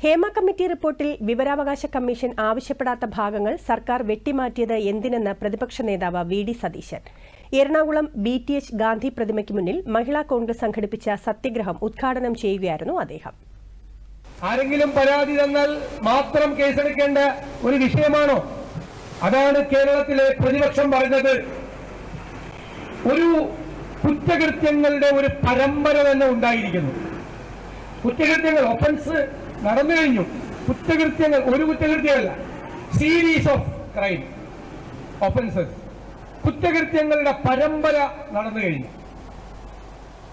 Hema committee റിപ്പോർട്ടിൽ വിവരാവകാശ commission ആവശ്യപ്പെടാത്ത ഭാഗങ്ങൾ സർക്കാർ വെട്ടിമാറ്റിയത് എന്തിനെന്ന് പ്രതിപക്ഷ നേതാവ് V D Satheesan. Ernakulam B T H Gandhi പ്രതിമയ്ക്ക് മുന്നിൽ മഹിളാ കോൺഗ്രസ് സംഘടിപ്പിച്ച സത്യഗ്രഹം ഉദ്ഘാടനം ചെയ്യുകയായിരുന്നു അദ്ദേഹം. ആരെങ്കിലും പരാതി തന്നാൽ മാത്രം കേസെടുക്കേണ്ട ഒരു വിഷയമാണോ? അതാണ് കേരളത്തിലെ പ്രതിപക്ഷം പറഞ്ഞത്. ഒരു കുറ്റകൃത്യങ്ങളുടെ ഒരു പരമ്പര തന്നെ ഉണ്ടായിരിക്കുന്നു. കുറ്റകൃത്യങ്ങൾ ഒഫൻസ് നടന്നു കഴിഞ്ഞു. കുറ്റകൃത്യങ്ങൾ ഒരു കുറ്റകൃത്യമല്ല. സീരീസ് ഓഫ് ക്രൈം ഒഫൻസസ് കുറ്റകൃത്യങ്ങളുടെ പരമ്പര നടന്നു കഴിഞ്ഞു.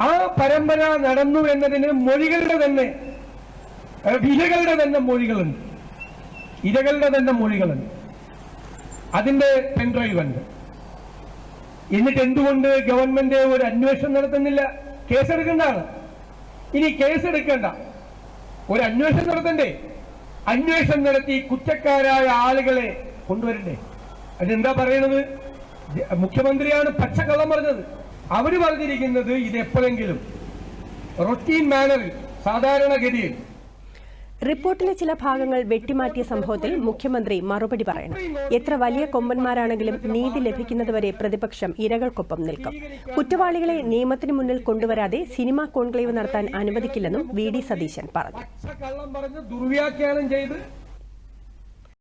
ആ പരമ്പര നടന്നു എന്നതിന് മൊഴികളുടെ തന്നെ വിലകളുടെ തന്നെ മൊഴികളുണ്ട്. ഇരകളുടെ തന്നെ മൊഴികളുണ്ട്. അതിന്റെ പെൻഡ്രൈവ് ഉണ്ട്. എന്നിട്ട് എന്തുകൊണ്ട് ഗവൺമെന്റ് ഒരു അന്വേഷണം നടത്തുന്നില്ല? കേസെടുക്കേണ്ടതാണ്. ഇനി കേസെടുക്കേണ്ട. ഒരു അന്വേഷണം നടത്തണ്ടേ? അന്വേഷണം നടത്തി കുറ്റക്കാരായ ആളുകളെ കൊണ്ടുവരണ്ടേ? അതിനെന്താ പറയണത്? മുഖ്യമന്ത്രിയാണ് പച്ചക്കള്ളം പറഞ്ഞത്. അവർ പറഞ്ഞിരിക്കുന്നത് ഇത് എപ്പോഴെങ്കിലും റൊട്ടീൻ മാനറിൽ സാധാരണഗതിയിൽ റിപ്പോർട്ടിലെ ചില ഭാഗങ്ങൾ വെട്ടിമാറ്റിയ സംഭവത്തിൽ മുഖ്യമന്ത്രി മറുപടി പറയണം. എത്ര വലിയ കൊമ്പന്മാരാണെങ്കിലും നീതി ലഭിക്കുന്നതുവരെ പ്രതിപക്ഷം ഇരകൾക്കൊപ്പം നിൽക്കും. കുറ്റവാളികളെ നിയമത്തിന് മുന്നിൽ കൊണ്ടുവരാതെ സിനിമാ കോൺക്ലേവ് നടത്താൻ അനുവദിക്കില്ലെന്നും വി ഡി സതീശൻ പറഞ്ഞു.